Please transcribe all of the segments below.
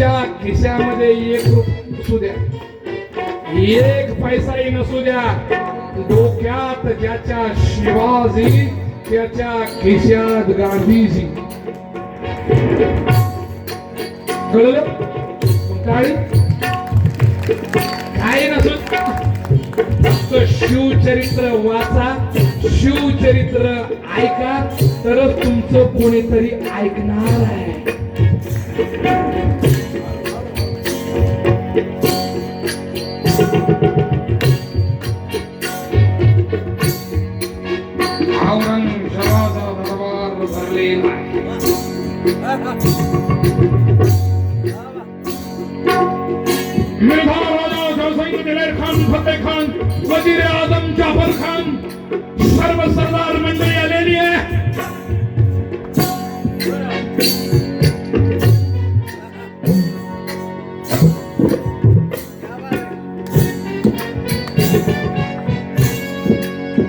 ज्याच्या खिशामध्ये एक असू नसू द्या. एक पैसाही नसू द्या. डोक्यात ज्याच्या शिवाजी त्याच्या खिशात गांधीजी. कळलं? काय काय नसू शिवचरित्र वाचा शिवचरित्र ऐका तरच तुमचं कोणीतरी ऐकणार आहे. मिर्झा राजा जयसिंग दिलेर खान फतेह खान वजीर आजम जाफर खान सर्व सरदार मंडळी आलेली आहे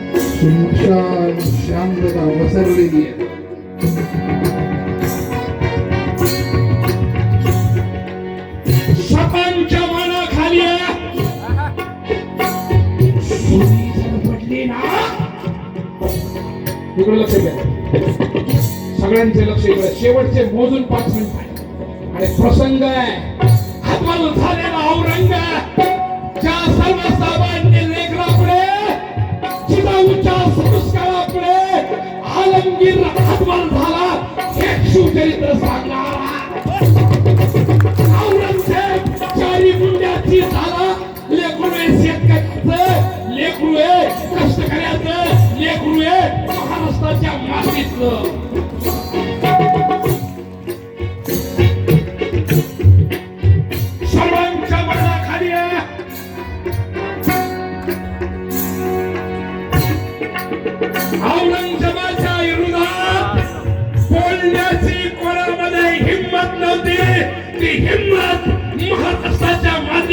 सुमशान शांतता पसरलेली आहे इकडे लक्ष द्या. सगळ्यांचे लक्ष इकडे. शेवटचे मोजून पाच मिनिट. आणि प्रसंग आहे.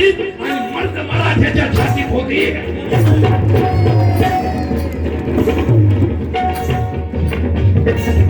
आणि मर्द मराठ्याच्या छातीत होती.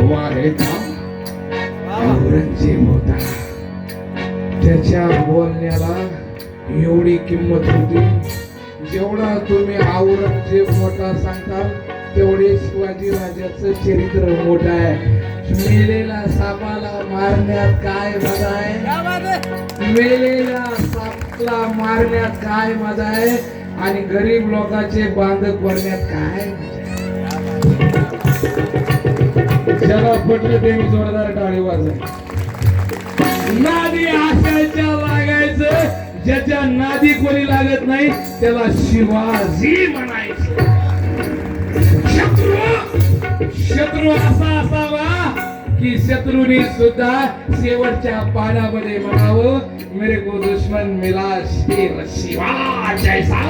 हुआ है था औरंगजेब होता त्याच्या बोलण्याला एवढी किंमत होती. जेवढा तुम्ही औरंगजेब मोठा सांगताल तेवढे शिवाजी राजाचं चरित्र मोठं आहे. मेलेला सापाला मारण्यात काय मजा आहे? मेलेल्या सापला मारण्यात काय मजा आहे? आणि गरीब लोकांचे बांधक भरण्यात काय? ज्याला पटलं ते मी जोरदार टाळी लागायचं ज्याच्या नादी कोणी लागत नाही त्याला शिवाजी म्हणायचं. शत्रू! शत्रू असा असावा की शत्रूने सुद्धा शेवटच्या पानामध्ये म्हणावं मेरे को दुश्मन मिला शेर शिवा जैसा.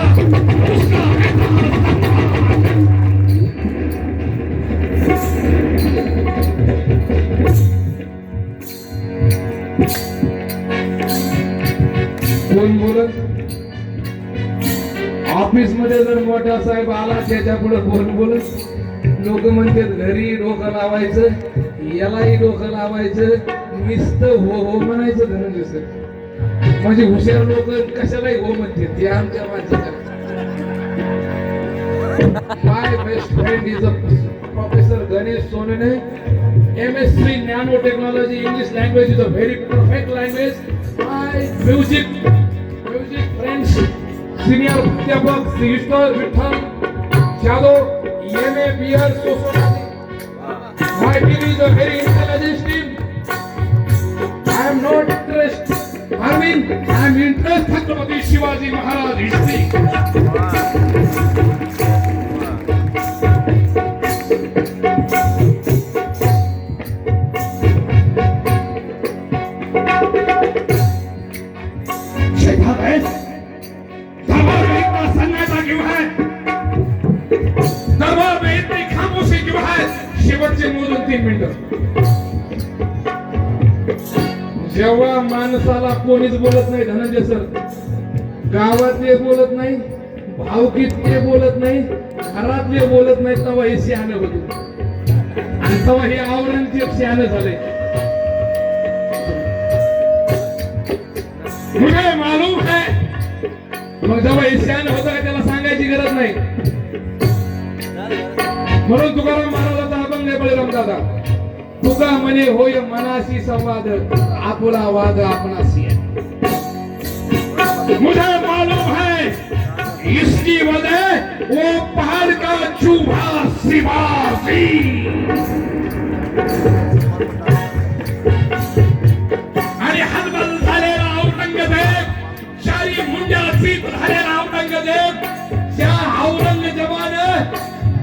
उसका कोण बोलत ऑफिसमध्ये जर मोठा साहेब आला त्याच्या पुढे कोण बोलत लोक म्हणतात घरी डोकं लावायचं यालाही डोकं लावायचं नुसतं हो हो म्हणायचं धनंजय सर म्हणजे हुशार लोक कशालाही हो म्हणते ते आमच्या माणसाच्या my best friend is a professor Ganesh सोनने M S C nano technology English language is a very perfect language my music Senior Mustafa Sıyışta Hürtan Çalo Yeme Biyar Sosu Maybiri Zahiri Saladestim I am not interested Arvind I am interested Chhatrapati Shivaji Maharaj history क्यों है। दरबार में इतनी खामोशी क्यों है शेवटचे मोजून तीन मिनिटं। जेव्हा माणसाला कोणीच बोलत नाही धनंजय सर गावातले बोलत नाही भावकीतले बोलत नाही घरातले बोलत नाही तेव्हा हे शहाणे होते. आणि तेव्हा हे औरंगजेब शहाणे झाले. मुझे मग जेव्हा हे शहाणे होतं का त्याला सांगायची गरज नाही. म्हणून तुकाराम महाराजाचा अभंग आहे बळीराम दादा तुका म्हणे होय मनाशी संवाद आपुला वाद आपणाशी. मुझे मालूम है इसकी वजह वो पहाड़ का चूहा सिवासी झालेला औरंगजेब त्या औरंगजेबानं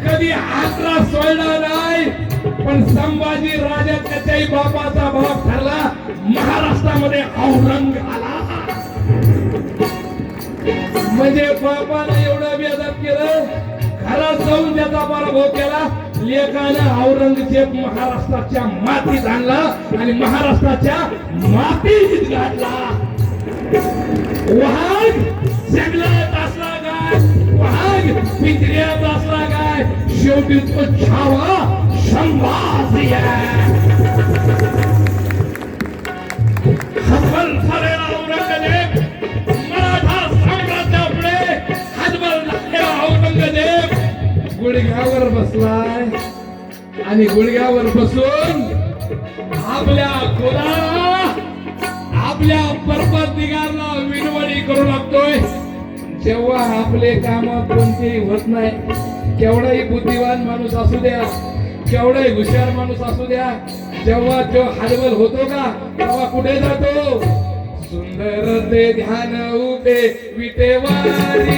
कधी आसरा सोडला नाही पण संभाजी राजा त्याच्याही बापाचा बाप ठरला. महाराष्ट्रामध्ये औरंग आला. म्हणजे बापानं एवढं बेदब केलं घरात जाऊन त्याचा पराभव केला. लेखानं औरंगजेब महाराष्ट्राच्या मातीत आणला आणि महाराष्ट्राच्या मातीत घातला वाघ जंगलात शेवटी छावा संभाजी हतबल झालेला औरंगजेब. मराठा साम्राज्यापुढे हतबल झालेला औरंगजेब. गुडघ्यावर बसलाय. आणि गुडघ्यावर बसून आपल्या कुलाला आपल्या पर्वत दिगारला विनवडी करू लागतोय. जेव्हा आपले काम कोणतेही होत नाही केवढाही बुद्धिवान माणूस असू द्या केवढाही हुशार माणूस असू द्या जेव्हा तो हलवल होतो का तेव्हा कुठे जातो? सुंदर ते ध्यान उभे विटेवारी